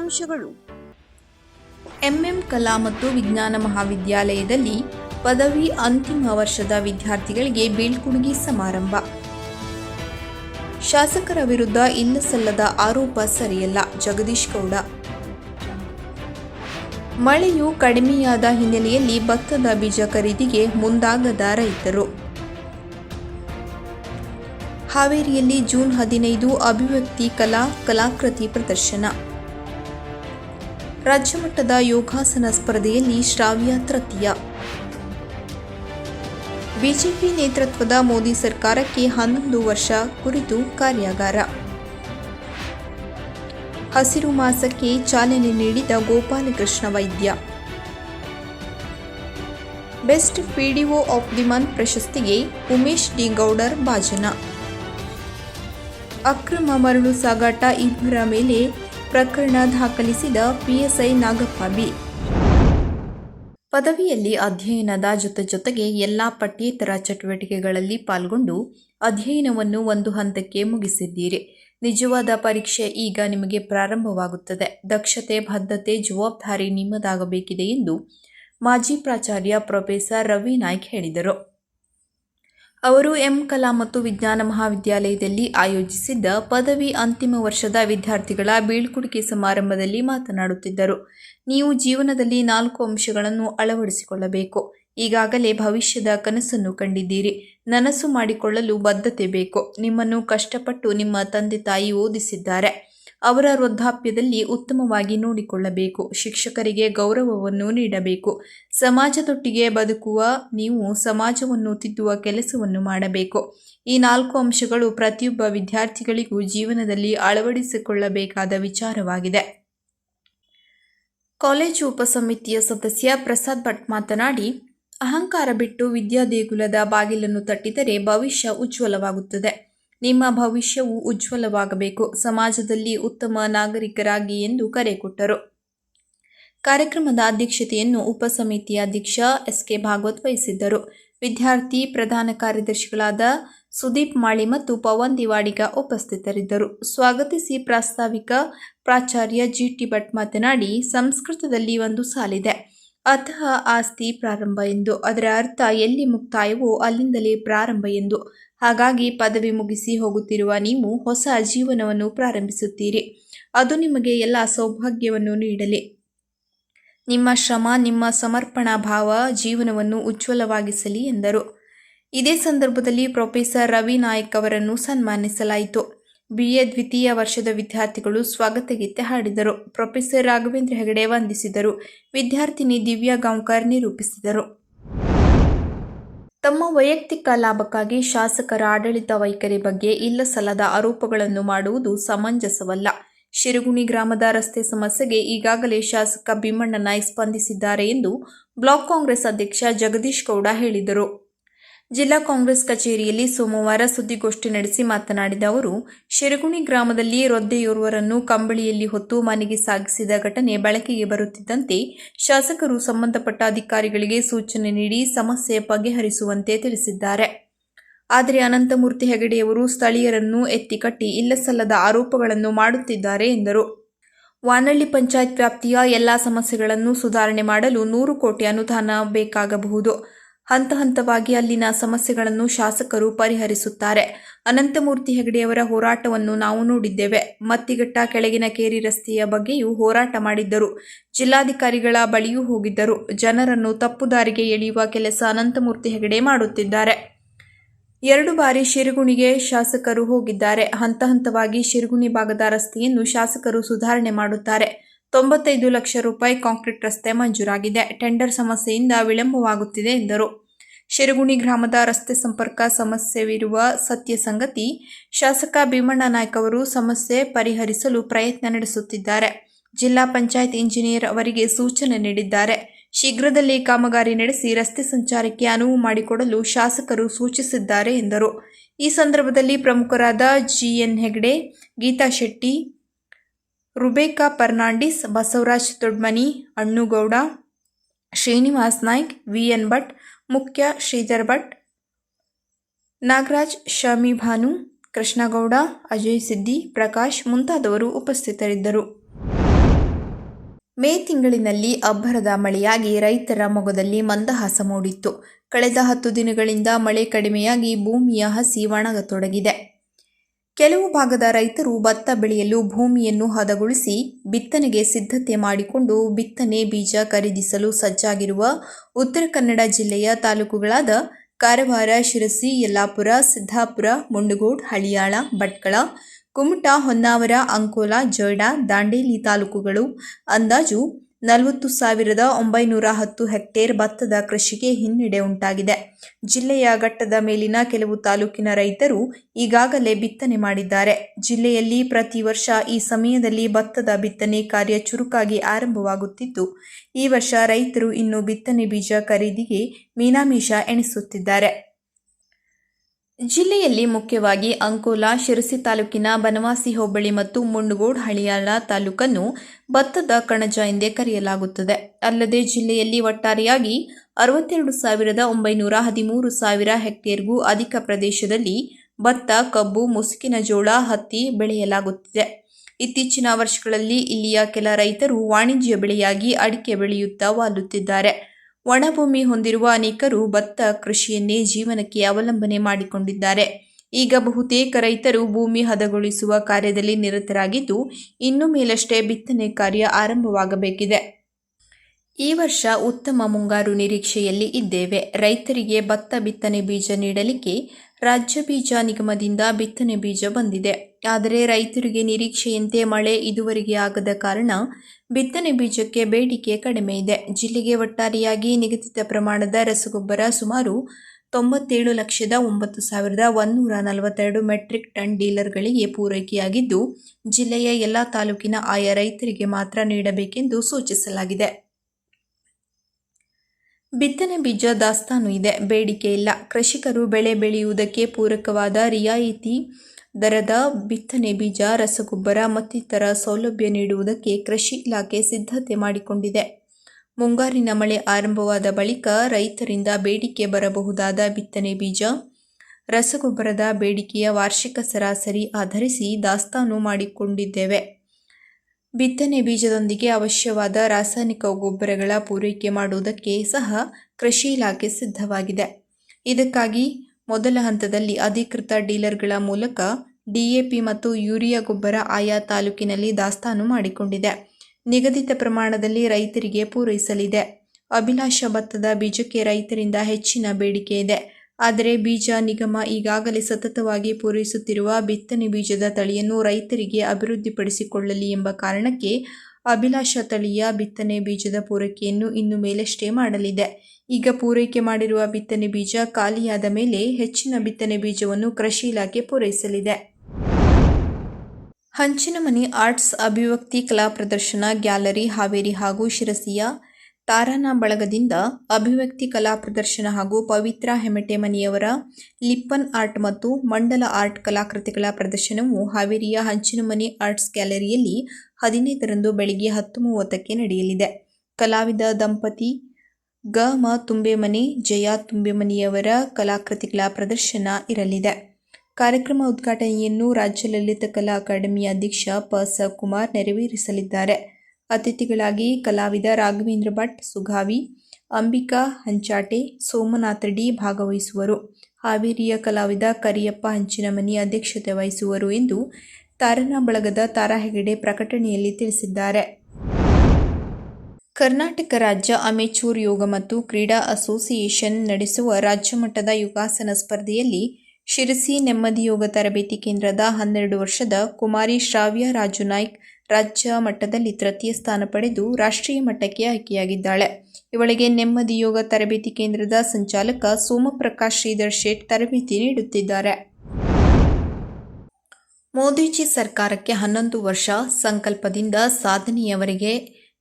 ಮುಖ್ಯಾಂಶಗಳು ಎಂಎಂ ಕಲಾ ಮತ್ತು ವಿಜ್ಞಾನ ಮಹಾವಿದ್ಯಾಲಯದಲ್ಲಿ ಪದವಿ ಅಂತಿಮ ವರ್ಷದ ವಿದ್ಯಾರ್ಥಿಗಳಿಗೆ ಬೀಳ್ಕೊಡುಗೆ ಸಮಾರಂಭ. ಶಾಸಕರ ವಿರುದ್ಧ ಇಲ್ಲಸಲ್ಲದ ಆರೋಪ ಸರಿಯಲ್ಲ, ಜಗದೀಶ್ ಗೌಡ. ಮಳೆಯು ಕಡಿಮೆಯಾದ ಹಿನ್ನೆಲೆಯಲ್ಲಿ ಭತ್ತದ ಬೀಜ ಖರೀದಿಗೆ ಮುಂದಾಗದ ರೈತರು. ಹಾವೇರಿಯಲ್ಲಿ ಜೂನ್ ಹದಿನೈದು ಅಭಿವ್ಯಕ್ತಿ ಕಲಾ, ಕಲಾಕೃತಿ ಪ್ರದರ್ಶನ. ರಾಜ್ಯಮಟ್ಟದ ಯೋಗಾಸನ ಸ್ಪರ್ಧೆಯಲ್ಲಿ ಶ್ರಾವ್ಯ ತೃತೀಯ. ಬಿಜೆಪಿ ನೇತೃತ್ವದ ಮೋದಿ ಸರ್ಕಾರಕ್ಕೆ ಹನ್ನೊಂದು ವರ್ಷ ಕುರಿತು ಕಾರ್ಯಾಗಾರ. ಹಸಿರು ಮಾಸಕ್ಕೆ ಚಾಲನೆ ನೀಡಿದ Gopalakrishna Vaidya. Best PDO of the month ಪ್ರಶಸ್ತಿಗೆ ಉಮೇಶ್ ಡಿ ಗೌಡರ್ ಭಾಜನ. ಅಕ್ರಮ ಮರಳು ಸಾಗಾಟ ಇಬ್ಬರ ಮೇಲೆ ಪ್ರಕರಣ ದಾಖಲಿಸಿದ ಪಿಎಸ್ಐ ನಾಗಪ್ಪ ಬಿ. ಪದವಿಯಲ್ಲಿ ಅಧ್ಯಯನದ ಜೊತೆ ಜೊತೆಗೆ ಎಲ್ಲ ಪಠ್ಯೇತರ ಚಟುವಟಿಕೆಗಳಲ್ಲಿ ಪಾಲ್ಗೊಂಡು ಅಧ್ಯಯನವನ್ನು ಒಂದು ಹಂತಕ್ಕೆ ಮುಗಿಸಿದ್ದೀರಿ. ನಿಜವಾದ ಪರೀಕ್ಷೆ ಈಗ ನಿಮಗೆ ಪ್ರಾರಂಭವಾಗುತ್ತದೆ. ದಕ್ಷತೆ, ಬದ್ಧತೆ, ಜವಾಬ್ದಾರಿ ನಿಮ್ಮದಾಗಬೇಕಿದೆ ಎಂದು ಮಾಜಿ ಪ್ರಾಚಾರ್ಯ ಪ್ರೊಫೆಸರ್ ರವಿ ನಾಯ್ಕ್ ಹೇಳಿದರು. ಅವರು ಎಂ ಕಲಾ ಮತ್ತು ವಿಜ್ಞಾನ ಮಹಾವಿದ್ಯಾಲಯದಲ್ಲಿ ಆಯೋಜಿಸಿದ್ದ ಪದವಿ ಅಂತಿಮ ವರ್ಷದ ವಿದ್ಯಾರ್ಥಿಗಳ ಬೀಳ್ಕೊಡುಗೆ ಸಮಾರಂಭದಲ್ಲಿ ಮಾತನಾಡುತ್ತಿದ್ದರು. ನೀವು ಜೀವನದಲ್ಲಿ ನಾಲ್ಕು ಅಂಶಗಳನ್ನು ಅಳವಡಿಸಿಕೊಳ್ಳಬೇಕು. ಈಗಾಗಲೇ ಭವಿಷ್ಯದ ಕನಸನ್ನು ಕಂಡಿದ್ದೀರಿ. ನನಸು ಮಾಡಿಕೊಳ್ಳಲು ಬದ್ಧತೆ ಬೇಕು. ನಿಮ್ಮನ್ನು ಕಷ್ಟಪಟ್ಟು ನಿಮ್ಮ ತಂದೆ ತಾಯಿ ಓದಿಸಿದ್ದಾರೆ. ಅವರ ವೃದ್ಧಾಪ್ಯದಲ್ಲಿ ಉತ್ತಮವಾಗಿ ನೋಡಿಕೊಳ್ಳಬೇಕು. ಶಿಕ್ಷಕರಿಗೆ ಗೌರವವನ್ನು ನೀಡಬೇಕು. ಸಮಾಜದೊಟ್ಟಿಗೆ ಬದುಕುವ ನೀವು ಸಮಾಜವನ್ನು ತಿದ್ದುವ ಕೆಲಸವನ್ನು ಮಾಡಬೇಕು. ಈ ನಾಲ್ಕು ಅಂಶಗಳು ಪ್ರತಿಯೊಬ್ಬ ವಿದ್ಯಾರ್ಥಿಗಳಿಗೂ ಜೀವನದಲ್ಲಿ ಅಳವಡಿಸಿಕೊಳ್ಳಬೇಕಾದ ವಿಚಾರವಾಗಿದೆ. ಕಾಲೇಜು ಉಪಸಮಿತಿಯ ಸದಸ್ಯ ಪ್ರಸಾದ್ ಭಟ್ ಮಾತನಾಡಿ, ಅಹಂಕಾರ ಬಿಟ್ಟು ವಿದ್ಯಾದೇಗುಲದ ಬಾಗಿಲನ್ನು ತಟ್ಟಿದರೆ ಭವಿಷ್ಯ ಉಜ್ವಲವಾಗುತ್ತದೆ. ನಿಮ್ಮ ಭವಿಷ್ಯವು ಉಜ್ವಲವಾಗಬೇಕು. ಸಮಾಜದಲ್ಲಿ ಉತ್ತಮ ನಾಗರಿಕರಾಗಿ ಎಂದು ಕರೆ ಕೊಟ್ಟರು. ಕಾರ್ಯಕ್ರಮದ ಅಧ್ಯಕ್ಷತೆಯನ್ನು ಉಪಸಮಿತಿಯ ಅಧ್ಯಕ್ಷ ಎಸ್ ಕೆ ಭಾಗವತ್ ವಹಿಸಿದ್ದರು. ವಿದ್ಯಾರ್ಥಿ ಪ್ರಧಾನ ಕಾರ್ಯದರ್ಶಿಗಳಾದ ಸುದೀಪ್ ಮಾಳಿ ಮತ್ತು ಪವನ್ ದಿವಾಡಿಗ ಉಪಸ್ಥಿತರಿದ್ದರು. ಸ್ವಾಗತಿಸಿ ಪ್ರಾಸ್ತಾವಿಕ ಪ್ರಾಚಾರ್ಯ ಜಿಟಿ ಭಟ್ ಮಾತನಾಡಿ, ಸಂಸ್ಕೃತದಲ್ಲಿ ಒಂದು ಸಾಲಿದೆ. ಅತಃ ಆಸ್ತಿ ಪ್ರಾರಂಭ ಎಂದು. ಅದರ ಅರ್ಥ, ಎಲ್ಲಿ ಮುಕ್ತಾಯವೋ ಅಲ್ಲಿಂದಲೇ ಪ್ರಾರಂಭ ಎಂದು. ಹಾಗಾಗಿ ಪದವಿ ಮುಗಿಸಿ ಹೋಗುತ್ತಿರುವ ನೀವು ಹೊಸ ಜೀವನವನ್ನು ಪ್ರಾರಂಭಿಸುತ್ತೀರಿ. ಅದು ನಿಮಗೆ ಎಲ್ಲ ಸೌಭಾಗ್ಯವನ್ನು ನೀಡಲಿ. ನಿಮ್ಮ ಶ್ರಮ, ನಿಮ್ಮ ಸಮರ್ಪಣಾ ಭಾವ ಜೀವನವನ್ನು ಉಜ್ವಲವಾಗಿಸಲಿ ಎಂದರು. ಇದೇ ಸಂದರ್ಭದಲ್ಲಿ ಪ್ರೊಫೆಸರ್ ರವಿ ನಾಯಕ್ ಅವರನ್ನು ಸನ್ಮಾನಿಸಲಾಯಿತು. ಬಿಎ ದ್ವಿತೀಯ ವರ್ಷದ ವಿದ್ಯಾರ್ಥಿಗಳು ಸ್ವಾಗತ ಗೀತೆ ಹಾಡಿದರು. ಪ್ರೊಫೆಸರ್ ರಾಘವೇಂದ್ರ ಹೆಗಡೆ ವಂದಿಸಿದರು. ವಿದ್ಯಾರ್ಥಿನಿ ದಿವ್ಯಾ ಗಾಂವ್ಕರ್ ನಿರೂಪಿಸಿದರು. ತಮ್ಮ ವೈಯಕ್ತಿಕ ಲಾಭಕ್ಕಾಗಿ ಶಾಸಕರ ಆಡಳಿತ ವೈಖರಿ ಬಗ್ಗೆ ಇಲ್ಲಸಲ್ಲದ ಆರೋಪಗಳನ್ನು ಮಾಡುವುದು ಸಮಂಜಸವಲ್ಲ. ಶಿರುಗುಣಿ ಗ್ರಾಮದ ರಸ್ತೆ ಸಮಸ್ಯೆಗೆ ಈಗಾಗಲೇ ಶಾಸಕ ಭೀಮಣ್ಣ ನಾಯ್ಕ ಸ್ಪಂದಿಸಿದ್ದಾರೆ ಎಂದು ಬ್ಲಾಕ್ ಕಾಂಗ್ರೆಸ್ ಅಧ್ಯಕ್ಷ ಜಗದೀಶ್ ಗೌಡ ಹೇಳಿದರು. ಜಿಲ್ಲಾ ಕಾಂಗ್ರೆಸ್ ಕಚೇರಿಯಲ್ಲಿ ಸೋಮವಾರ ಸುದ್ದಿಗೋಷ್ಠಿ ನಡೆಸಿ ಮಾತನಾಡಿದ ಅವರು, ಶಿರಗುಣಿ ಗ್ರಾಮದಲ್ಲಿ ರೊದ್ದೆಯೋರ್ವರನ್ನು ಕಂಬಳಿಯಲ್ಲಿ ಹೊತ್ತು ಮನೆಗೆ ಸಾಗಿಸಿದ ಘಟನೆ ಬೆಳಕಿಗೆ ಬರುತ್ತಿದ್ದಂತೆ ಶಾಸಕರು ಸಂಬಂಧಪಟ್ಟ ಅಧಿಕಾರಿಗಳಿಗೆ ಸೂಚನೆ ನೀಡಿ ಸಮಸ್ಯೆ ಬಗೆಹರಿಸುವಂತೆ ತಿಳಿಸಿದ್ದಾರೆ. ಆದರೆ ಅನಂತಮೂರ್ತಿ ಹೆಗಡೆಯವರು ಸ್ಥಳೀಯರನ್ನು ಎತ್ತಿಕಟ್ಟಿ ಇಲ್ಲಸಲ್ಲದ ಆರೋಪಗಳನ್ನು ಮಾಡುತ್ತಿದ್ದಾರೆ ಎಂದರು. ವಾನಳ್ಳಿ ಪಂಚಾಯತ್ ವ್ಯಾಪ್ತಿಯ ಎಲ್ಲಾ ಸಮಸ್ಯೆಗಳನ್ನು ಸುಧಾರಣೆ ಮಾಡಲು ನೂರು ಕೋಟಿ ಅನುದಾನ ಬೇಕಾಗಬಹುದು. ಹಂತ ಹಂತವಾಗಿ ಅಲ್ಲಿನ ಸಮಸ್ಯೆಗಳನ್ನು ಶಾಸಕರು ಪರಿಹರಿಸುತ್ತಾರೆ. ಅನಂತಮೂರ್ತಿ ಹೆಗಡೆಯವರ ಹೋರಾಟವನ್ನು ನಾವು ನೋಡಿದ್ದೇವೆ. ಮತ್ತಿಗಟ್ಟ ಕೆಳಗಿನ ಕೇರಿ ರಸ್ತೆಯ ಬಗ್ಗೆಯೂ ಹೋರಾಟ ಮಾಡಿದ್ದರು. ಜಿಲ್ಲಾಧಿಕಾರಿಗಳ ಬಳಿಯೂ ಹೋಗಿದ್ದರು. ಜನರನ್ನು ತಪ್ಪು ದಾರಿಗೆ ಎಳೆಯುವ ಕೆಲಸ ಅನಂತಮೂರ್ತಿ ಹೆಗಡೆ ಮಾಡುತ್ತಿದ್ದಾರೆ. ಎರಡು ಬಾರಿ ಶಿರುಗುಣಿಗೆ ಶಾಸಕರು ಹೋಗಿದ್ದಾರೆ. ಹಂತ ಹಂತವಾಗಿ ಶಿರುಗುಣಿ ಭಾಗದ ರಸ್ತೆಯನ್ನು ಶಾಸಕರು ಸುಧಾರಣೆ ಮಾಡುತ್ತಾರೆ. ತೊಂಬತ್ತೈದು ಲಕ್ಷ ರೂಪಾಯಿ ಕಾಂಕ್ರೀಟ್ ರಸ್ತೆ ಮಂಜೂರಾಗಿದೆ. ಟೆಂಡರ್ ಸಮಸ್ಯೆಯಿಂದ ವಿಳಂಬವಾಗುತ್ತಿದೆ ಎಂದರು. ಶಿರುಗುಣಿ ಗ್ರಾಮದ ರಸ್ತೆ ಸಂಪರ್ಕ ಸಮಸ್ಯೆವಿರುವ ಸತ್ಯ ಸಂಗತಿ, ಶಾಸಕ ಭೀಮಣ್ಣ ನಾಯ್ಕ ಅವರು ಸಮಸ್ಯೆ ಪರಿಹರಿಸಲು ಪ್ರಯತ್ನ ನಡೆಸುತ್ತಿದ್ದಾರೆ. ಜಿಲ್ಲಾ ಪಂಚಾಯತ್ ಇಂಜಿನಿಯರ್ ಅವರಿಗೆ ಸೂಚನೆ ನೀಡಿದ್ದಾರೆ. ಶೀಘ್ರದಲ್ಲಿ ಕಾಮಗಾರಿ ನಡೆಸಿ ರಸ್ತೆ ಸಂಚಾರಕ್ಕೆ ಅನುವು ಮಾಡಿಕೊಡಲು ಶಾಸಕರು ಸೂಚಿಸಿದ್ದಾರೆ ಎಂದರು. ಈ ಸಂದರ್ಭದಲ್ಲಿ ಪ್ರಮುಖರಾದ GN Hegde, Geeta Shetty, Rebecca Fernandes, Basavaraj Dodmani Annugowda, Srinivas Naik VN Bhat ಮುಖ್ಯ ಶ್ರೀಧರ್ ಭಟ್, ನಾಗರಾಜ್ ಶಮಿ ಭಾನು, ಕೃಷ್ಣಗೌಡ, ಅಜಯ್ ಸಿದ್ದಿ, ಪ್ರಕಾಶ್ ಮುಂತಾದವರು ಉಪಸ್ಥಿತರಿದ್ದರು. ಮೇ ತಿಂಗಳಿನಲ್ಲಿ ಅಬ್ಬರದ ಮಳೆಯಾಗಿ ರೈತರ ಮೊಗದಲ್ಲಿ ಮಂದಹಾಸ ಮೂಡಿತ್ತು. ಕಳೆದ ಹತ್ತು ದಿನಗಳಿಂದ ಮಳೆ ಕಡಿಮೆಯಾಗಿ ಭೂಮಿಯ ಹಸಿ ಒಣಗತೊಡಗಿದೆ. ಕೆಲವು ಭಾಗದ ರೈತರು ಭತ್ತ ಬೆಳೆಯಲು ಭೂಮಿಯನ್ನು ಹದಗೊಳಿಸಿ ಬಿತ್ತನೆಗೆ ಸಿದ್ಧತೆ ಮಾಡಿಕೊಂಡು ಬಿತ್ತನೆ ಬೀಜ ಖರೀದಿಸಲು ಸಜ್ಜಾಗಿರುವ ಉತ್ತರ ಕನ್ನಡ ಜಿಲ್ಲೆಯ ತಾಲೂಕುಗಳಾದ ಕಾರವಾರ, ಶಿರಸಿ, ಯಲ್ಲಾಪುರ, ಸಿದ್ದಾಪುರ, ಮುಂಡಗೋಡ್, ಹಳಿಯಾಳ, ಭಟ್ಕಳ, ಕುಮಟಾ, ಹೊನ್ನಾವರ, ಅಂಕೋಲಾ, ಜೊಯ್ಡಾ, ದಾಂಡೇಲಿ ತಾಲೂಕುಗಳು, ಅಂದಾಜು ನಲವತ್ತು ಸಾವಿರದ ಒಂಬೈನೂರ ಹತ್ತು ಹೆಕ್ಟೇರ್ ಭತ್ತದ ಕೃಷಿಗೆ ಹಿನ್ನಡೆ ಉಂಟಾಗಿದೆ. ಜಿಲ್ಲೆಯ ಘಟ್ಟದ ಮೇಲಿನ ಕೆಲವು ತಾಲೂಕಿನ ರೈತರು ಈಗಾಗಲೇ ಬಿತ್ತನೆ ಮಾಡಿದ್ದಾರೆ. ಜಿಲ್ಲೆಯಲ್ಲಿ ಪ್ರತಿ ವರ್ಷ ಈ ಸಮಯದಲ್ಲಿ ಭತ್ತದ ಬಿತ್ತನೆ ಕಾರ್ಯ ಚುರುಕಾಗಿ ಆರಂಭವಾಗುತ್ತಿದ್ದು, ಈ ವರ್ಷ ರೈತರು ಇನ್ನು ಬಿತ್ತನೆ ಬೀಜ ಖರೀದಿಗೆ ಮೀನಾಮೀಷ ಎಣಿಸುತ್ತಿದ್ದಾರೆ. ಜಿಲ್ಲೆಯಲ್ಲಿ ಮುಖ್ಯವಾಗಿ ಅಂಕೋಲಾ, ಶಿರಸಿ ತಾಲೂಕಿನ ಬನವಾಸಿ ಹೋಬಳಿ ಮತ್ತು ಮುಂಡಗೋಡ್ ಹಳಿಯಾಳ ತಾಲೂಕನ್ನು ಭತ್ತದ ಕಣಜ ಎಂದೇ ಕರೆಯಲಾಗುತ್ತದೆ. ಅಲ್ಲದೆ ಜಿಲ್ಲೆಯಲ್ಲಿ ಒಟ್ಟಾರೆಯಾಗಿ ಅರವತ್ತೆರಡು ಸಾವಿರದ ಒಂಬೈನೂರ ಹದಿಮೂರು ಸಾವಿರ ಹೆಕ್ಟೇರ್ಗೂ ಅಧಿಕ ಪ್ರದೇಶದಲ್ಲಿ ಭತ್ತ, ಕಬ್ಬು, ಮುಸುಕಿನ ಜೋಳ, ಹತ್ತಿ ಬೆಳೆಯಲಾಗುತ್ತಿದೆ. ಇತ್ತೀಚಿನ ವರ್ಷಗಳಲ್ಲಿ ಇಲ್ಲಿಯ ಕೆಲ ರೈತರು ವಾಣಿಜ್ಯ ಬೆಳೆಯಾಗಿ ಅಡಿಕೆ ಬೆಳೆಯುತ್ತಾ ವಾಲುತ್ತಿದ್ದಾರೆ. ಒಣಭೂಮಿ ಹೊಂದಿರುವ ಅನೇಕರು ಭತ್ತ ಕೃಷಿಯನ್ನೇ ಜೀವನಕ್ಕೆ ಅವಲಂಬನೆ ಮಾಡಿಕೊಂಡಿದ್ದಾರೆ. ಈಗ ಬಹುತೇಕ ರೈತರು ಭೂಮಿ ಹದಗೊಳಿಸುವ ಕಾರ್ಯದಲ್ಲಿ ನಿರತರಾಗಿದ್ದು, ಇನ್ನು ಮೇಲಷ್ಟೇ ಬಿತ್ತನೆ ಕಾರ್ಯ ಆರಂಭವಾಗಬೇಕಿದೆ. ಈ ವರ್ಷ ಉತ್ತಮ ಮುಂಗಾರು ನಿರೀಕ್ಷೆಯಲ್ಲಿ ಇದ್ದೇವೆ. ರೈತರಿಗೆ ಭತ್ತ ಬಿತ್ತನೆ ಬೀಜ ನೀಡಲಿಕ್ಕೆ ರಾಜ್ಯ ಬೀಜ ನಿಗಮದಿಂದ ಬಿತ್ತನೆ ಬೀಜ ಬಂದಿದೆ. ಆದರೆ ರೈತರಿಗೆ ನಿರೀಕ್ಷೆಯಂತೆ ಮಳೆ ಇದುವರೆಗೆ ಆಗದ ಕಾರಣ ಬಿತ್ತನೆ ಬೀಜಕ್ಕೆ ಬೇಡಿಕೆ ಕಡಿಮೆ ಇದೆ. ಜಿಲ್ಲೆಗೆ ಒಟ್ಟಾರೆಯಾಗಿ ನಿಗದಿತ ಪ್ರಮಾಣದ ರಸಗೊಬ್ಬರ ಸುಮಾರು ತೊಂಬತ್ತೇಳು ಲಕ್ಷದ ಒಂಬತ್ತು ಸಾವಿರದ ಒಂದೂರ ನಲವತ್ತೆರಡು ಮೆಟ್ರಿಕ್ ಟನ್ ಡೀಲರ್ಗಳಿಗೆ ಪೂರೈಕೆಯಾಗಿದ್ದು, ಜಿಲ್ಲೆಯ ಎಲ್ಲ ತಾಲೂಕಿನ ಆಯಾ ರೈತರಿಗೆ ಮಾತ್ರ ನೀಡಬೇಕೆಂದು ಸೂಚಿಸಲಾಗಿದೆ. ಬಿತ್ತನೆ ಬೀಜ ದಾಸ್ತಾನು ಇದೆ. ಬೇಡಿಕೆ ಇಲ್ಲ. ಕೃಷಿಕರು ಬೆಳೆ ಬೆಳೆಯುವುದಕ್ಕೆ ಪೂರಕವಾದ ರಿಯಾಯಿತಿ ದರದ ಬಿತ್ತನೆ ಬೀಜ, ರಸಗೊಬ್ಬರ ಮತ್ತಿತರ ಸೌಲಭ್ಯ ನೀಡುವುದಕ್ಕೆ ಕೃಷಿ ಇಲಾಖೆ ಸಿದ್ಧತೆ ಮಾಡಿಕೊಂಡಿದೆ. ಮುಂಗಾರಿನ ಮಳೆ ಆರಂಭವಾದ ಬಳಿಕ ರೈತರಿಂದ ಬೇಡಿಕೆ ಬರಬಹುದಾದ ಬಿತ್ತನೆ ಬೀಜ, ರಸಗೊಬ್ಬರದ ಬೇಡಿಕೆಯ ವಾರ್ಷಿಕ ಸರಾಸರಿ ಆಧರಿಸಿ ದಾಸ್ತಾನು ಮಾಡಿಕೊಂಡಿದ್ದೇವೆ. ಬಿತ್ತನೆ ಬೀಜದೊಂದಿಗೆ ಅವಶ್ಯವಾದ ರಾಸಾಯನಿಕ ಗೊಬ್ಬರಗಳ ಪೂರೈಕೆ ಮಾಡುವುದಕ್ಕೆ ಸಹ ಕೃಷಿ ಇಲಾಖೆ ಸಿದ್ಧವಾಗಿದೆ. ಇದಕ್ಕಾಗಿ ಮೊದಲ ಹಂತದಲ್ಲಿ ಅಧಿಕೃತ ಡೀಲರ್ಗಳ ಮೂಲಕ ಡಿಎಪಿ ಮತ್ತು ಯೂರಿಯಾ ಗೊಬ್ಬರ ಆಯಾ ತಾಲೂಕಿನಲ್ಲಿ ದಾಸ್ತಾನು ಮಾಡಿಕೊಂಡಿದೆ. ನಿಗದಿತ ಪ್ರಮಾಣದಲ್ಲಿ ರೈತರಿಗೆ ಪೂರೈಸಲಿದೆ. ಅಭಿಲಾಷ ಭತ್ತದ ಬೀಜಕ್ಕೆ ರೈತರಿಂದ ಹೆಚ್ಚಿನ ಬೇಡಿಕೆ ಇದೆ. ಆದರೆ ಬೀಜ ನಿಗಮ ಈಗಾಗಲೇ ಸತತವಾಗಿ ಪೂರೈಸುತ್ತಿರುವ ಬಿತ್ತನೆ ಬೀಜದ ತಳಿಯನ್ನು ರೈತರಿಗೆ ಅಭಿವೃದ್ಧಿಪಡಿಸಿಕೊಳ್ಳಲಿ ಎಂಬ ಕಾರಣಕ್ಕೆ ಅಭಿಲಾಷ ತಳಿಯ ಬಿತ್ತನೆ ಬೀಜದ ಪೂರೈಕೆಯನ್ನು ಇನ್ನು ಮೇಲಷ್ಟೇ ಮಾಡಲಿದೆ. ಈಗ ಪೂರೈಕೆ ಮಾಡಿರುವ ಬಿತ್ತನೆ ಬೀಜ ಖಾಲಿಯಾದ ಮೇಲೆ ಹೆಚ್ಚಿನ ಬಿತ್ತನೆ ಬೀಜವನ್ನು ಕೃಷಿ ಇಲಾಖೆ ಪೂರೈಸಲಿದೆ. ಹಂಚಿನಮನಿ ಆರ್ಟ್ಸ್ ಅಭಿವ್ಯಕ್ತಿ ಕಲಾ ಪ್ರದರ್ಶನ ಗ್ಯಾಲರಿ ಹಾವೇರಿ ಹಾಗೂ ಶಿರಸಿಯ ತಾರಾನ ಬಳಗದಿಂದ ಅಭಿವ್ಯಕ್ತಿ ಕಲಾ ಪ್ರದರ್ಶನ ಹಾಗೂ ಪವಿತ್ರ ಹೆಮಟೆಮನಿಯವರ ಲಿಪ್ಪನ್ ಆರ್ಟ್ ಮತ್ತು ಮಂಡಲ ಆರ್ಟ್ ಕಲಾಕೃತಿಗಳ ಪ್ರದರ್ಶನವು ಹಾವೇರಿಯ ಹಂಚಿನಮನೆ ಆರ್ಟ್ಸ್ ಗ್ಯಾಲರಿಯಲ್ಲಿ ಹದಿನೈದರಂದು ಬೆಳಗ್ಗೆ ಹತ್ತು ಮೂವತ್ತಕ್ಕೆ ನಡೆಯಲಿದೆ. ಕಲಾವಿದ ದಂಪತಿ ಗ. ಮ. ತುಂಬೆಮನೆ, ಜಯ. ತುಂಬೆಮನಿಯವರ ಕಲಾಕೃತಿಗಳ ಪ್ರದರ್ಶನ ಇರಲಿದೆ. ಕಾರ್ಯಕ್ರಮ ಉದ್ಘಾಟನೆಯನ್ನು ರಾಜ್ಯ ಲಲಿತ ಕಲಾ ಅಕಾಡೆಮಿಯ ಅಧ್ಯಕ್ಷ ಪ. ಸ. ಕುಮಾರ್ ನೆರವೇರಿಸಲಿದ್ದಾರೆ. ಅತಿಥಿಗಳಾಗಿ ಕಲಾವಿದ ರಾಘವೇಂದ್ರ ಭಟ್ ಸುಗಾವಿ ಅಂಬಿಕಾ ಹಂಚಾಟೆ, ಸೋಮನಾಥ ಡಿ ಭಾಗವಹಿಸುವರು. ಹಾವೇರಿಯ ಕಲಾವಿದ ಕರಿಯಪ್ಪ ಹಂಚಿನಮನಿ ಅಧ್ಯಕ್ಷತೆ ವಹಿಸುವರು ಎಂದು ತಾರನಾ ಬಳಗದ ತಾರಾ ಹೆಗಡೆ ಪ್ರಕಟಣೆಯಲ್ಲಿ ತಿಳಿಸಿದ್ದಾರೆ. ಕರ್ನಾಟಕ ರಾಜ್ಯ ಅಮೆಚೂರ್ ಯೋಗ ಮತ್ತು ಕ್ರೀಡಾ ಅಸೋಸಿಯೇಷನ್ ನಡೆಸುವ ರಾಜ್ಯಮಟ್ಟದ ಯೋಗಾಸನ ಸ್ಪರ್ಧೆಯಲ್ಲಿ ಶಿರಸಿ ನೆಮ್ಮದಿ ಯೋಗ ತರಬೇತಿ ಕೇಂದ್ರದ ಹನ್ನೆರಡು ವರ್ಷದ ಕುಮಾರಿ ಶ್ರಾವ್ಯ ರಾಜು ನಾಯ್ಕ್ ರಾಜ್ಯ ಮಟ್ಟದಲ್ಲಿ ತೃತೀಯ ಸ್ಥಾನ ಪಡೆದು ರಾಷ್ಟ್ರೀಯ ಮಟ್ಟಕ್ಕೆ ಆಯ್ಕೆಯಾಗಿದ್ದಾಳೆ. ಇವಳಿಗೆ ನೆಮ್ಮದಿ ಯೋಗ ತರಬೇತಿ ಕೇಂದ್ರದ ಸಂಚಾಲಕ ಸೋಮಪ್ರಕಾಶ್ ಶ್ರೀಧರ್ ಶೇಟ್ ತರಬೇತಿ ನೀಡುತ್ತಿದ್ದಾರೆ. ಮೋದಿಜಿ ಸರ್ಕಾರಕ್ಕೆ ಹನ್ನೊಂದು ವರ್ಷ ಸಂಕಲ್ಪದಿಂದ ಸಾಧನೆಯವರೆಗೆ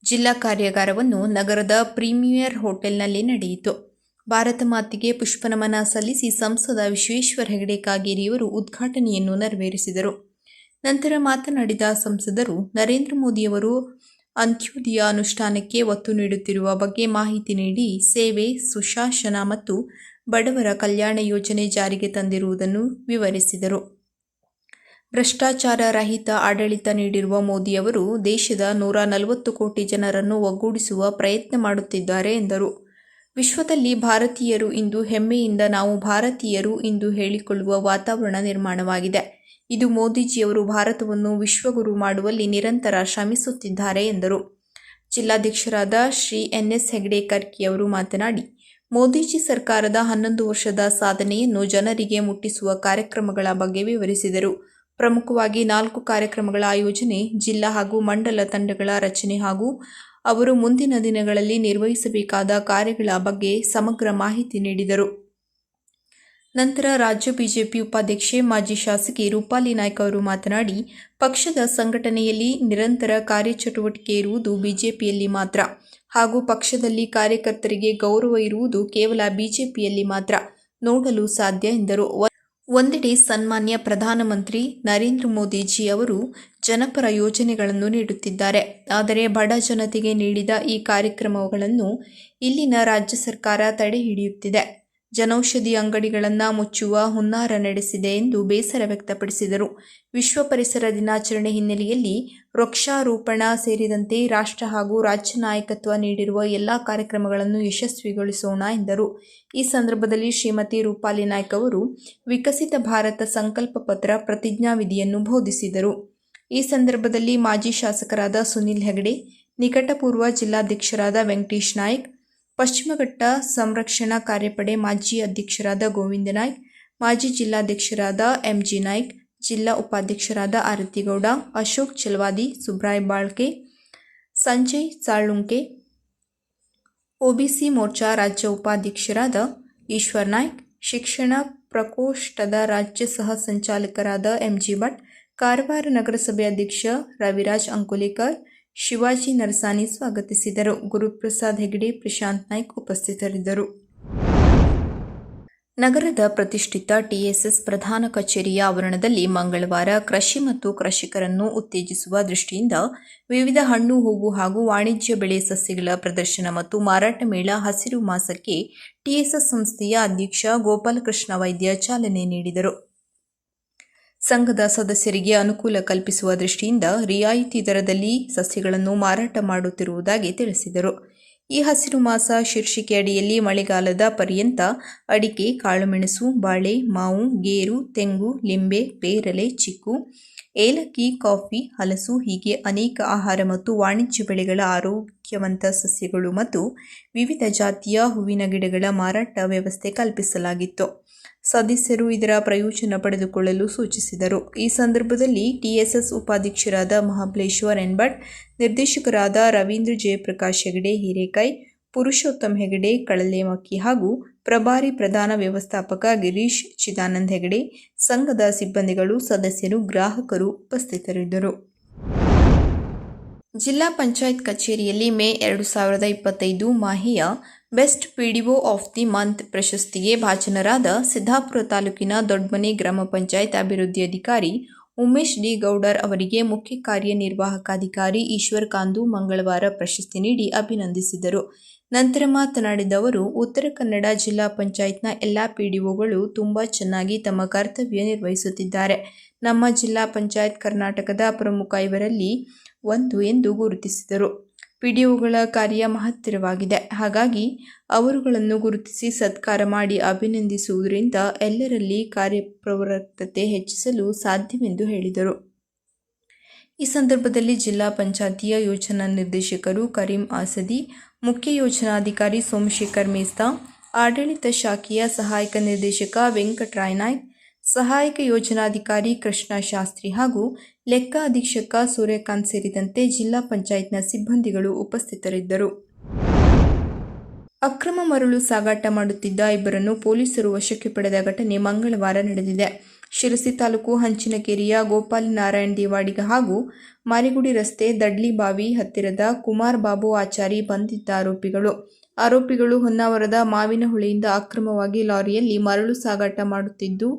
ಜಿಲ್ಲಾ ಕಾರ್ಯಾಗಾರವನ್ನು ನಗರದ ಪ್ರೀಮಿಯರ್ ಹೋಟೆಲ್ನಲ್ಲಿ ನಡೆಯಿತು. ಭಾರತ ಮಾತಿಗೆ ಪುಷ್ಪನಮನ ಸಲ್ಲಿಸಿ ಸಂಸದ ವಿಶ್ವೇಶ್ವರ ಹೆಗಡೆ ಕಾಗೇರಿಯವರು ಉದ್ಘಾಟನೆಯನ್ನು ನೆರವೇರಿಸಿದರು. ನಂತರ ಮಾತನಾಡಿದ ಸಂಸದರು, ನರೇಂದ್ರ ಮೋದಿಯವರು ಅಂತ್ಯೋದಯ ಅನುಷ್ಠಾನಕ್ಕೆ ಒತ್ತು ನೀಡುತ್ತಿರುವ ಬಗ್ಗೆ ಮಾಹಿತಿ ನೀಡಿ ಸೇವೆ, ಸುಶಾಸನ ಮತ್ತು ಬಡವರ ಕಲ್ಯಾಣ ಯೋಜನೆ ಜಾರಿಗೆ ತಂದಿರುವುದನ್ನು ವಿವರಿಸಿದರು. ಭ್ರಷ್ಟಾಚಾರ ರಹಿತ ಆಡಳಿತ ನೀಡಿರುವ ಮೋದಿಯವರು ದೇಶದ ನೂರ ನಲವತ್ತು ಕೋಟಿ ಜನರನ್ನು ಒಗ್ಗೂಡಿಸುವ ಪ್ರಯತ್ನ ಮಾಡುತ್ತಿದ್ದಾರೆ ಎಂದರು. ವಿಶ್ವದಲ್ಲಿ ಭಾರತೀಯರು ಇಂದು ಹೆಮ್ಮೆಯಿಂದ ನಾವು ಭಾರತೀಯರು ಇಂದು ಹೇಳಿಕೊಳ್ಳುವ ವಾತಾವರಣ ನಿರ್ಮಾಣವಾಗಿದೆ. ಇದು ಮೋದಿಜಿಯವರು ಭಾರತವನ್ನು ವಿಶ್ವಗುರು ಮಾಡುವಲ್ಲಿ ನಿರಂತರ ಶ್ರಮಿಸುತ್ತಿದ್ದಾರೆ ಎಂದರು. ಜಿಲ್ಲಾಧ್ಯಕ್ಷರಾದ ಶ್ರೀ ಎನ್ ಎಸ್ ಹೆಗ್ಡೆ ಕರ್ಕಿ ಅವರು ಮಾತನಾಡಿ, ಮೋದಿಜಿ ಸರ್ಕಾರದ ಹನ್ನೊಂದು ವರ್ಷದ ಸಾಧನೆಯನ್ನು ಜನರಿಗೆ ಮುಟ್ಟಿಸುವ ಕಾರ್ಯಕ್ರಮಗಳ ಬಗ್ಗೆ ವಿವರಿಸಿದರು. ಪ್ರಮುಖವಾಗಿ ನಾಲ್ಕು ಕಾರ್ಯಕ್ರಮಗಳ ಆಯೋಜನೆ ಜಿಲ್ಲಾ ಹಾಗೂ ಮಂಡಲ ತಂಡಗಳ ರಚನೆ ಹಾಗೂ ಅವರು ಮುಂದಿನ ದಿನಗಳಲ್ಲಿ ನಿರ್ವಹಿಸಬೇಕಾದ ಕಾರ್ಯಗಳ ಬಗ್ಗೆ ಸಮಗ್ರ ಮಾಹಿತಿ ನೀಡಿದರು. ನಂತರ ರಾಜ್ಯ ಬಿಜೆಪಿ ಉಪಾಧ್ಯಕ್ಷೆ, ಮಾಜಿ ಶಾಸಕಿ ರೂಪಾಲಿ ನಾಯ್ಕ ಅವರು ಮಾತನಾಡಿ, ಪಕ್ಷದ ಸಂಘಟನೆಯಲ್ಲಿ ನಿರಂತರ ಕಾರ್ಯಚಟುವಟಿಕೆ ಇರುವುದು ಬಿಜೆಪಿಯಲ್ಲಿ ಮಾತ್ರ. ಹಾಗೂ ಪಕ್ಷದಲ್ಲಿ ಕಾರ್ಯಕರ್ತರಿಗೆ ಗೌರವ ಇರುವುದು ಕೇವಲ ಬಿಜೆಪಿಯಲ್ಲಿ ಮಾತ್ರ. ನೋಡಲು ಸಾಧ್ಯ ಎಂದರು. ಒಂದೆಡೆ ಸನ್ಮಾನ್ಯ ಪ್ರಧಾನಮಂತ್ರಿ ನರೇಂದ್ರ ಮೋದಿಜಿ ಅವರು ಜನಪರ ಯೋಜನೆಗಳನ್ನು ನೀಡುತ್ತಿದ್ದಾರೆ. ಆದರೆ ಬಡ ಜನತೆಗೆ ನೀಡಿದ ಈ ಕಾರ್ಯಕ್ರಮಗಳನ್ನು ಇಲ್ಲಿನ ರಾಜ್ಯ ಸರ್ಕಾರ ತಡೆ ಹಿಡಿಯುತ್ತಿದೆ. ಜನೌಷಧಿ ಅಂಗಡಿಗಳನ್ನು ಮುಚ್ಚುವ ಹುನ್ನಾರ ನಡೆಸಿದೆ ಎಂದು ಬೇಸರ ವ್ಯಕ್ತಪಡಿಸಿದರು. ವಿಶ್ವ ಪರಿಸರ ದಿನಾಚರಣೆ ಹಿನ್ನೆಲೆಯಲ್ಲಿ ವೃಕ್ಷಾರೋಪಣ ಸೇರಿದಂತೆ ರಾಷ್ಟ್ರ ಹಾಗೂ ರಾಜ್ಯ ನಾಯಕತ್ವ ನೀಡಿರುವ ಎಲ್ಲ ಕಾರ್ಯಕ್ರಮಗಳನ್ನು ಯಶಸ್ವಿಗೊಳಿಸೋಣ ಎಂದರು. ಈ ಸಂದರ್ಭದಲ್ಲಿ ಶ್ರೀಮತಿ ರೂಪಾಲಿ ನಾಯ್ಕ ಅವರು ವಿಕಸಿತ ಭಾರತ ಸಂಕಲ್ಪ ಪತ್ರ ಪ್ರತಿಜ್ಞಾವಿಧಿಯನ್ನು ಬೋಧಿಸಿದರು. ಈ ಸಂದರ್ಭದಲ್ಲಿ ಮಾಜಿ ಶಾಸಕರಾದ ಸುನಿಲ್ ಹೆಗಡೆ, ನಿಕಟಪೂರ್ವ ಜಿಲ್ಲಾಧ್ಯಕ್ಷರಾದ ವೆಂಕಟೇಶ್ ನಾಯ್ಕ್ ಪಶ್ಚಿಮಘಟ್ಟ ಸಂರಕ್ಷಣಾ ಕಾರ್ಯಪಡೆ ಮಾಜಿ ಅಧ್ಯಕ್ಷರಾದ ಗೋವಿಂದ ನಾಯ್ಕ್, ಮಾಜಿ ಜಿಲ್ಲಾಧ್ಯಕ್ಷರಾದ ಎಂಜಿ ನಾಯ್ಕ್, ಜಿಲ್ಲಾ ಉಪಾಧ್ಯಕ್ಷರಾದ ಆರತಿಗೌಡ, ಅಶೋಕ್ ಚಲವಾದಿ, ಸುಬ್ರಾಯ್ ಬಾಳ್ಕೆ, ಸಂಜಯ್ ಸಾಳುಂಕೆ ಒಬಿಸಿ ಮೋರ್ಚಾ ರಾಜ್ಯ ಉಪಾಧ್ಯಕ್ಷರಾದ ಈಶ್ವರ್ ನಾಯ್ಕ್, ಶಿಕ್ಷಣ ಪ್ರಕೋಷ್ಠದ ರಾಜ್ಯ ಸಹ ಸಂಚಾಲಕರಾದ ಎಂಜಿ ಭಟ್, ಕಾರವಾರ ನಗರಸಭೆ ಅಧ್ಯಕ್ಷ ರವಿರಾಜ್ ಅಂಕುಲೇಕರ್ ಶಿವಾಜಿ ನರಸಾನಿ ಸ್ವಾಗತಿಸಿದರು. ಗುರುಪ್ರಸಾದ್ ಹೆಗಡೆ, ಪ್ರಶಾಂತ್ ನಾಯ್ಕ್ ಉಪಸ್ಥಿತರಿದ್ದರು. ನಗರದ ಪ್ರತಿಷ್ಠಿತ ಟಿಎಸ್ಎಸ್ ಪ್ರಧಾನ ಕಚೇರಿಯ ಆವರಣದಲ್ಲಿ ಮಂಗಳವಾರ ಕೃಷಿ ಮತ್ತು ಕೃಷಿಕರನ್ನು ಉತ್ತೇಜಿಸುವ ದೃಷ್ಟಿಯಿಂದ ವಿವಿಧ ಹಣ್ಣು, ಹೂವು ಹಾಗೂ ವಾಣಿಜ್ಯ ಬೆಳೆ ಸಸ್ಯಗಳ ಪ್ರದರ್ಶನ ಮತ್ತು ಮಾರಾಟ ಮೇಳ ಹಸಿರು ಮಾಸಕ್ಕೆ ಟಿಎಸ್ಎಸ್ ಸಂಸ್ಥೆಯ ಅಧ್ಯಕ್ಷ ಗೋಪಾಲಕೃಷ್ಣ ವೈದ್ಯ ಚಾಲನೆ ನೀಡಿದರು. ಸಂಘದ ಸದಸ್ಯರಿಗೆ ಅನುಕೂಲ ಕಲ್ಪಿಸುವ ದೃಷ್ಟಿಯಿಂದ ರಿಯಾಯಿತಿ ದರದಲ್ಲಿ ಸಸ್ಯಗಳನ್ನು ಮಾರಾಟ ಮಾಡುತ್ತಿರುವುದಾಗಿ ತಿಳಿಸಿದರು. ಈ ಹಸಿರು ಮಾಸ ಶೀರ್ಷಿಕೆ ಅಡಿಯಲ್ಲಿ ಮಳೆಗಾಲದ ಪರ್ಯಂತ ಅಡಿಕೆ, ಕಾಳುಮೆಣಸು, ಬಾಳೆ, ಮಾವು, ಗೇರು, ತೆಂಗು, ಲಿಂಬೆ, ಪೇರಲೆ, ಚಿಕ್ಕು, ಏಲಕ್ಕಿ, ಕಾಫಿ, ಹಲಸು ಹೀಗೆ ಅನೇಕ ಆಹಾರ ಮತ್ತು ವಾಣಿಜ್ಯ ಬೆಳೆಗಳ ಆರೋಗ್ಯವಂತ ಸಸ್ಯಗಳು ಮತ್ತು ವಿವಿಧ ಜಾತಿಯ ಹೂವಿನ ಗಿಡಗಳ ಮಾರಾಟ ವ್ಯವಸ್ಥೆ ಕಲ್ಪಿಸಲಾಗಿತ್ತು. ಸದಸ್ಯರು ಇದರ ಪ್ರಯೋಜನ ಪಡೆದುಕೊಳ್ಳಲು ಸೂಚಿಸಿದರು. ಈ ಸಂದರ್ಭದಲ್ಲಿ ಟಿಎಸ್ಎಸ್ ಉಪಾಧ್ಯಕ್ಷರಾದ ಮಹಾಬಲೇಶ್ವರ್ ಎನ್ಭಟ್, ನಿರ್ದೇಶಕರಾದ ರವೀಂದ್ರ ಜಯಪ್ರಕಾಶ್ ಹೆಗಡೆ ಹಿರೇಕೈ, ಪುರುಷೋತ್ತಮ್ ಹೆಗಡೆ ಕಳಲೆಮಕ್ಕಿ ಹಾಗೂ ಪ್ರಭಾರಿ ಪ್ರಧಾನ ವ್ಯವಸ್ಥಾಪಕ ಗಿರೀಶ್ ಚಿದಾನಂದ್ ಹೆಗಡೆ, ಸಂಘದ ಸಿಬ್ಬಂದಿಗಳು, ಸದಸ್ಯರು, ಗ್ರಾಹಕರು ಉಪಸ್ಥಿತರಿದ್ದರು. ಜಿಲ್ಲಾ ಪಂಚಾಯತ್ ಕಚೇರಿಯಲ್ಲಿ ಮೇ ಎರಡು ಸಾವಿರದ ಇಪ್ಪತ್ತೈದು ಮಾಹೆಯ best PDO of the month ಪ್ರಶಸ್ತಿಗೆ ಭಾಜನರಾದ ಸಿದ್ದಾಪುರ ತಾಲೂಕಿನ ದೊಡ್ಡಮನೆ ಗ್ರಾಮ ಪಂಚಾಯತ್ ಅಭಿವೃದ್ಧಿ ಅಧಿಕಾರಿ ಉಮೇಶ್ ಡಿ ಗೌಡರ್ ಅವರಿಗೆ ಮುಖ್ಯ ಕಾರ್ಯನಿರ್ವಾಹಕಾಧಿಕಾರಿ ಈಶ್ವರ್ ಕಾಂದು ಮಂಗಳವಾರ ಪ್ರಶಸ್ತಿ ನೀಡಿ ಅಭಿನಂದಿಸಿದರು. ನಂತರ ಮಾತನಾಡಿದ ಅವರು, ಉತ್ತರ ಕನ್ನಡ ಜಿಲ್ಲಾ ಪಂಚಾಯತ್ನ ಎಲ್ಲ ಪಿಡಿಒಗಳು ತುಂಬ ಚೆನ್ನಾಗಿ ತಮ್ಮ ಕರ್ತವ್ಯ ನಿರ್ವಹಿಸುತ್ತಿದ್ದಾರೆ. ನಮ್ಮ ಜಿಲ್ಲಾ ಪಂಚಾಯತ್ ಕರ್ನಾಟಕದ ಪ್ರಮುಖ ಇವರಲ್ಲಿ ಒಂದು ಎಂದು ಗುರುತಿಸಿದರು. ಪಿಡಿಒಗಳ ಕಾರ್ಯ ಮಹತ್ತರವಾಗಿದೆ. ಹಾಗಾಗಿ ಅವರುಗಳನ್ನು ಗುರುತಿಸಿ ಸತ್ಕಾರ ಮಾಡಿ ಅಭಿನಂದಿಸುವುದರಿಂದ ಎಲ್ಲರಲ್ಲಿ ಕಾರ್ಯಪ್ರವೃತ್ತತೆ ಹೆಚ್ಚಿಸಲು ಸಾಧ್ಯವೆಂದು ಹೇಳಿದರು. ಈ ಸಂದರ್ಭದಲ್ಲಿ ಜಿಲ್ಲಾ ಪಂಚಾಯತಿಯ ಯೋಜನಾ ನಿರ್ದೇಶಕರು ಕರೀಂ ಆಸದಿ, ಮುಖ್ಯ ಯೋಜನಾಧಿಕಾರಿ ಸೋಮಶೇಖರ್ ಮೇಸ್ತಾ, ಆಡಳಿತ ಶಾಖೆಯ ಸಹಾಯಕ ನಿರ್ದೇಶಕ ವೆಂಕಟರಾಯ್ ನಾಯ್ಕ್ ಸಹಾಯಕ ಯೋಜನಾಧಿಕಾರಿ ಕೃಷ್ಣ ಶಾಸ್ತ್ರಿ ಹಾಗೂ ಲೆಕ್ಕ ಅಧೀಕ್ಷಕ ಸೂರ್ಯಕಾಂತ್ ಸೇರಿದಂತೆ ಜಿಲ್ಲಾ ಪಂಚಾಯತ್ನ ಸಿಬ್ಬಂದಿಗಳು ಉಪಸ್ಥಿತರಿದ್ದರು. ಅಕ್ರಮ ಮರಳು ಸಾಗಾಟ ಮಾಡುತ್ತಿದ್ದ ಇಬ್ಬರನ್ನು ಪೊಲೀಸರು ವಶಕ್ಕೆ ಪಡೆದ ಘಟನೆ ಮಂಗಳವಾರ ನಡೆದಿದೆ. ಶಿರಸಿ ತಾಲೂಕು ಹಂಚಿನಕೇರಿಯ ಗೋಪಾಲ್ ನಾರಾಯಣ್ ದೇವಾಡಿಗ ಹಾಗೂ ಮಾರಿಗುಡಿ ರಸ್ತೆ ದಡ್ಲಿಬಾವಿ ಹತ್ತಿರದ ಕುಮಾರ್ ಬಾಬು ಆಚಾರಿ ಬಂಧಿತ ಆರೋಪಿಗಳು. ಆರೋಪಿಗಳು ಹೊನ್ನಾವರದ ಮಾವಿನಹುಳಿಯಿಂದ ಅಕ್ರಮವಾಗಿ ಲಾರಿಯಲ್ಲಿ ಮರಳು ಸಾಗಾಟ ಮಾಡುತ್ತಿದ್ದು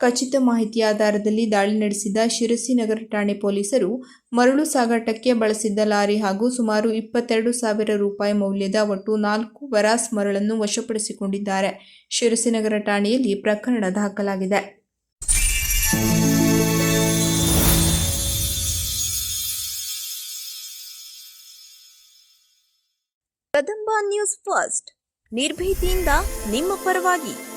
ಖಚಿತ ಮಾಹಿತಿ ಆಧಾರದಲ್ಲಿ ದಾಳಿ ನಡೆಸಿದ ಶಿರಸಿ ನಗರ ಠಾಣೆ ಪೊಲೀಸರು ಮರಳು ಸಾಗಾಟಕ್ಕೆ ಬಳಸಿದ್ದ ಲಾರಿ ಹಾಗೂ ಸುಮಾರು ಇಪ್ಪತ್ತೆರಡು ಸಾವಿರ ರೂಪಾಯಿ ಮೌಲ್ಯದ ಒಟ್ಟು ನಾಲ್ಕು ವರಾಸ್ ಮರಳನ್ನು ವಶಪಡಿಸಿಕೊಂಡಿದ್ದಾರೆ. ಶಿರಸಿ ನಗರ ಠಾಣೆಯಲ್ಲಿ ಪ್ರಕರಣ ದಾಖಲಾಗಿದೆ. Kadamba news first. ನಿರ್ಭೀತಿಯಿಂದ ನಿಮ್ಮ ಪರವಾಗಿ.